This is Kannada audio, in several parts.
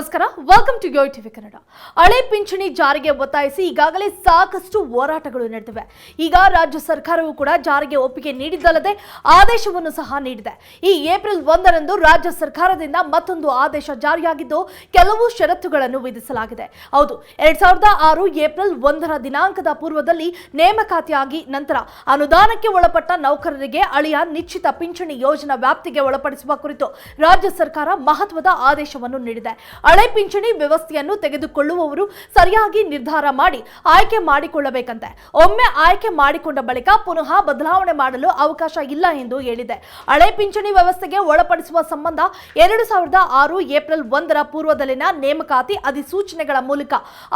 ನಮಸ್ಕಾರ. Welcome to yo TV Kannada ಹಳೆ ಪಿಂಚಣಿ ಜಾರಿಗೆ ಒತ್ತಾಯಿಸಿ ಈಗಾಗಲೇ ಸಾಕಷ್ಟು ಹೋರಾಟಗಳು ನಡೆದಿವೆ. ಈಗ ರಾಜ್ಯ ಸರ್ಕಾರವು ಕೂಡ ಜಾರಿಗೆ ಒಪ್ಪಿಗೆ ನೀಡಿದ್ದಲ್ಲದೆ ಆದೇಶವನ್ನು ಸಹ ನೀಡಿದೆ. ಈ ಏಪ್ರಿಲ್ ಒಂದರಂದು ರಾಜ್ಯ ಸರ್ಕಾರದಿಂದ ಮತ್ತೊಂದು ಆದೇಶ ಜಾರಿಯಾಗಿದ್ದು ಕೆಲವು ಷರತ್ತುಗಳನ್ನು ವಿಧಿಸಲಾಗಿದೆ. ಹೌದು, ಎರಡ್ ಸಾವಿರದ ಆರು ಏಪ್ರಿಲ್ ಒಂದರ ದಿನಾಂಕದ ಪೂರ್ವದಲ್ಲಿ ನೇಮಕಾತಿಯಾಗಿ ನಂತರ ಅನುದಾನಕ್ಕೆ ಒಳಪಟ್ಟ ನೌಕರರಿಗೆ ಅಳಿಯ ನಿಶ್ಚಿತ ಪಿಂಚಣಿ ಯೋಜನಾ ವ್ಯಾಪ್ತಿಗೆ ಒಳಪಡಿಸುವ ಕುರಿತು ರಾಜ್ಯ ಸರ್ಕಾರ ಮಹತ್ವದ ಆದೇಶವನ್ನು ನೀಡಿದೆ. ಹಳೆ ಪಿಂಚಣಿ ವ್ಯವಸ್ಥೆಯನ್ನು ತೆಗೆದುಕೊಳ್ಳುವವರು ಸರಿಯಾಗಿ ನಿರ್ಧಾರ ಮಾಡಿ ಆಯ್ಕೆ ಮಾಡಿಕೊಳ್ಳಬೇಕಂತೆ. ಒಮ್ಮೆ ಆಯ್ಕೆ ಮಾಡಿಕೊಂಡ ಬಳಿಕ ಪುನಃ ಬದಲಾವಣೆ ಮಾಡಲು ಅವಕಾಶ ಇಲ್ಲ ಎಂದು ಹೇಳಿದೆ. ಹಳೆ ಪಿಂಚಣಿ ವ್ಯವಸ್ಥೆಗೆ ಒಳಪಡಿಸುವ ಸಂಬಂಧ ಎರಡು ಸಾವಿರದ ಆರು ಏಪ್ರಿಲ್ ಒಂದರ ಪೂರ್ವದಲ್ಲಿನ ನೇಮಕಾತಿ ಅಧಿಸೂಚನೆಗಳ ಮೂಲಕ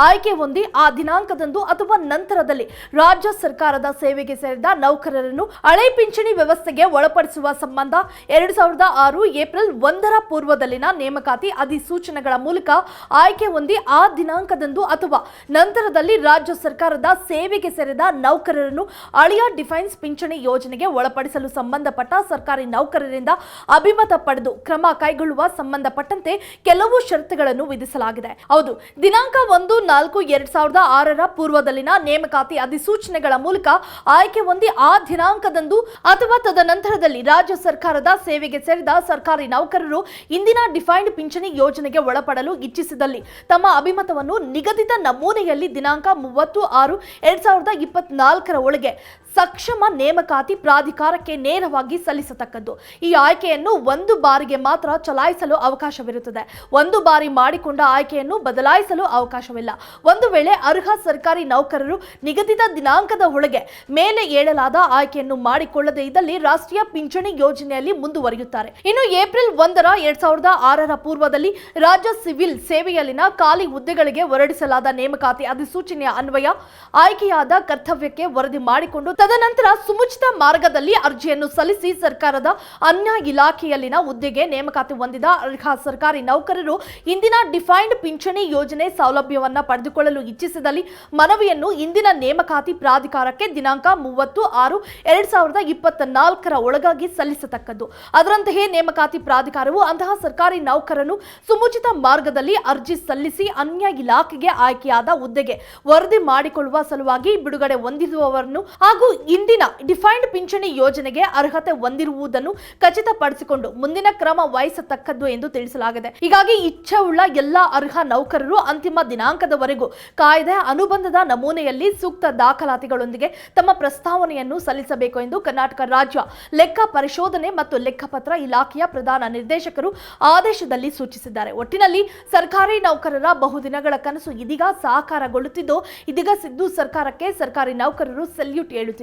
ಆಯ್ಕೆ ಹೊಂದಿ ಆ ದಿನಾಂಕದಂದು ಅಥವಾ ನಂತರದಲ್ಲಿ ರಾಜ್ಯ ಸರ್ಕಾರದ ಸೇವೆಗೆ ಸೇರಿದ ನೌಕರರನ್ನು ಹಳೆ ಪಿಂಚಣಿ ವ್ಯವಸ್ಥೆಗೆ ಒಳಪಡಿಸುವ ಸಂಬಂಧ ಎರಡು ಸಾವಿರದ ಆರು ಏಪ್ರಿಲ್ ಒಂದರ ಪೂರ್ವದಲ್ಲಿನ ನೇಮಕಾತಿ ಅಧಿಸೂಚನೆಗಳ ಮೂಲಕ ಆಯ್ಕೆ ಹೊಂದಿ ಆ ದಿನಾಂಕದಂದು ಅಥವಾ ನಂತರದಲ್ಲಿ ರಾಜ್ಯ ಸರ್ಕಾರದ ಸೇವೆಗೆ ಸೇರಿದ ನೌಕರರನ್ನು ಅಳಿಯ ಡಿಫೈನ್ಸ್ ಪಿಂಚಣಿ ಯೋಜನೆಗೆ ಒಳಪಡಿಸಲು ಸಂಬಂಧಪಟ್ಟ ಸರ್ಕಾರಿ ನೌಕರರಿಂದ ಅಭಿಮತ ಪಡೆದು ಕ್ರಮ ಕೈಗೊಳ್ಳುವ ಸಂಬಂಧಪಟ್ಟಂತೆ ಕೆಲವು ಷರತ್ತುಗಳನ್ನು ವಿಧಿಸಲಾಗಿದೆ. ಹೌದು, ದಿನಾಂಕ ಒಂದು, ನಾಲ್ಕು, ಎರಡ್ ಸಾವಿರದ ಆರರ ಪೂರ್ವದಲ್ಲಿನ ನೇಮಕಾತಿ ಅಧಿಸೂಚನೆಗಳ ಮೂಲಕ ಆಯ್ಕೆ ಹೊಂದಿ ಆ ದಿನಾಂಕದಂದು ಅಥವಾ ತದನಂತರದಲ್ಲಿ ರಾಜ್ಯ ಸರ್ಕಾರದ ಸೇವೆಗೆ ಸೇರಿದ ಸರ್ಕಾರಿ ನೌಕರರು ಇಂದಿನ ಡಿಫೈನ್ಡ್ ಪಿಂಚಣಿ ಯೋಜನೆಗೆ ಒಳಪಡಲು ಇಚ್ಛಿಸಿದಲ್ಲಿ ತಮ್ಮ ಅಭಿಮತವನ್ನು ನಿಗದಿತ ನಮೂನೆಯಲ್ಲಿ ದಿನಾಂಕ ಮೂವತ್ತು ಆರು ಎರಡ್ ಸಾವಿರದ ಇಪ್ಪತ್ನಾಲ್ಕರ ಒಳಗೆ ಸಕ್ಷಮ ನೇಮಕಾತಿ ಪ್ರಾಧಿಕಾರಕ್ಕೆ ನೇರವಾಗಿ ಸಲ್ಲಿಸತಕ್ಕದ್ದು. ಈ ಆಯ್ಕೆಯನ್ನು ಒಂದು ಬಾರಿಗೆ ಮಾತ್ರ ಚಲಾಯಿಸಲು ಅವಕಾಶವಿರುತ್ತದೆ. ಒಂದು ಬಾರಿ ಮಾಡಿಕೊಂಡ ಆಯ್ಕೆಯನ್ನು ಬದಲಾಯಿಸಲು ಅವಕಾಶವಿಲ್ಲ. ಒಂದು ವೇಳೆ ಅರ್ಹ ಸರ್ಕಾರಿ ನೌಕರರು ನಿಗದಿತ ದಿನಾಂಕದ ಒಳಗೆ ಮೇಲೆ ಏಳಲಾದ ಆಯ್ಕೆಯನ್ನು ಮಾಡಿಕೊಳ್ಳದೇ ಇದ್ದಲ್ಲಿ ರಾಷ್ಟ್ರೀಯ ಪಿಂಚಣಿ ಯೋಜನೆಯಲ್ಲಿ ಮುಂದುವರಿಯುತ್ತಾರೆ. ಇನ್ನು ಏಪ್ರಿಲ್ ಒಂದರ ಎರಡ್ ಸಾವಿರದ ಆರರ ಪೂರ್ವದಲ್ಲಿ ರಾಜ್ಯ ಸಿವಿಲ್ ಸೇವೆಯಲ್ಲಿನ ಖಾಲಿ ಹುದ್ದೆಗಳಿಗೆ ಹೊರಡಿಸಲಾದ ನೇಮಕಾತಿ ಅಧಿಸೂಚನೆಯ ಅನ್ವಯ ಆಯ್ಕೆಯಾದ ಕರ್ತವ್ಯಕ್ಕೆ ವರದಿ ಮಾಡಿಕೊಂಡು ತದನಂತರ ಸುಮುಚಿತ ಮಾರ್ಗದಲ್ಲಿ ಅರ್ಜಿಯನ್ನು ಸಲ್ಲಿಸಿ ಸರ್ಕಾರದ ಅನ್ಯ ಇಲಾಖೆಯಲ್ಲಿನ ಹುದ್ದೆಗೆ ನೇಮಕಾತಿ ಹೊಂದಿದ ಅರ್ಹ ಸರ್ಕಾರಿ ನೌಕರರು ಇಂದಿನ ಡಿಫೈನ್ಡ್ ಪಿಂಚಣಿ ಯೋಜನೆ ಸೌಲಭ್ಯವನ್ನು ಪಡೆದುಕೊಳ್ಳಲು ಇಚ್ಛಿಸಿದಲ್ಲಿ ಮನವಿಯನ್ನು ಇಂದಿನ ನೇಮಕಾತಿ ಪ್ರಾಧಿಕಾರಕ್ಕೆ ದಿನಾಂಕ ಮೂವತ್ತು ಆರು ಎರಡ್ ಸಾವಿರದ ಇಪ್ಪತ್ತ ನಾಲ್ಕರ ಒಳಗಾಗಿ ಸಲ್ಲಿಸತಕ್ಕದ್ದು. ಅದರಂತೆಯೇ ನೇಮಕಾತಿ ಪ್ರಾಧಿಕಾರವು ಅಂತಹ ಸರ್ಕಾರಿ ನೌಕರನ್ನು ಸುಮುಚಿತ ಮಾರ್ಗದಲ್ಲಿ ಅರ್ಜಿ ಸಲ್ಲಿಸಿ ಅನ್ಯ ಇಲಾಖೆಗೆ ಆಯ್ಕೆಯಾದ ಹುದ್ದೆಗೆ ವರದಿ ಮಾಡಿಕೊಳ್ಳುವ ಸಲುವಾಗಿ ಬಿಡುಗಡೆ ಹೊಂದಿರುವವರನ್ನು ಹಾಗೂ ಇಂದಿನ ಡಿಫೈನ್ಡ್ ಪಿಂಚಣಿ ಯೋಜನೆಗೆ ಅರ್ಹತೆ ಹೊಂದಿರುವುದನ್ನು ಖಚಿತಪಡಿಸಿಕೊಂಡು ಮುಂದಿನ ಕ್ರಮ ವಹಿಸತಕ್ಕದ್ದು ಎಂದು ತಿಳಿಸಲಾಗಿದೆ. ಹೀಗಾಗಿ ಇಚ್ಛೆಯುಳ್ಳ ಎಲ್ಲ ಅರ್ಹ ನೌಕರರು ಅಂತಿಮ ದಿನಾಂಕದವರೆಗೂ ಕಾಯ್ದೆ ಅನುಬಂಧದ ನಮೂನೆಯಲ್ಲಿ ಸೂಕ್ತ ದಾಖಲಾತಿಗಳೊಂದಿಗೆ ತಮ್ಮ ಪ್ರಸ್ತಾವನೆಯನ್ನು ಸಲ್ಲಿಸಬೇಕು ಎಂದು ಕರ್ನಾಟಕ ರಾಜ್ಯ ಲೆಕ್ಕ ಪರಿಶೋಧನೆ ಮತ್ತು ಲೆಕ್ಕಪತ್ರ ಇಲಾಖೆಯ ಪ್ರಧಾನ ನಿರ್ದೇಶಕರು ಆದೇಶದಲ್ಲಿ ಸೂಚಿಸಿದ್ದಾರೆ. ಒಟ್ಟಿನಲ್ಲಿ ಸರ್ಕಾರಿ ನೌಕರರ ಬಹುದಿನಗಳ ಕನಸು ಇದೀಗ ಸಾಕಾರಗೊಳ್ಳುತ್ತಿದ್ದು, ಇದೀಗ ಸಿದ್ದು ಸರ್ಕಾರಕ್ಕೆ ಸರ್ಕಾರಿ ನೌಕರರು ಸೆಲ್ಯೂಟ್ ಹೇಳುತ್ತಿದ್ದಾರೆ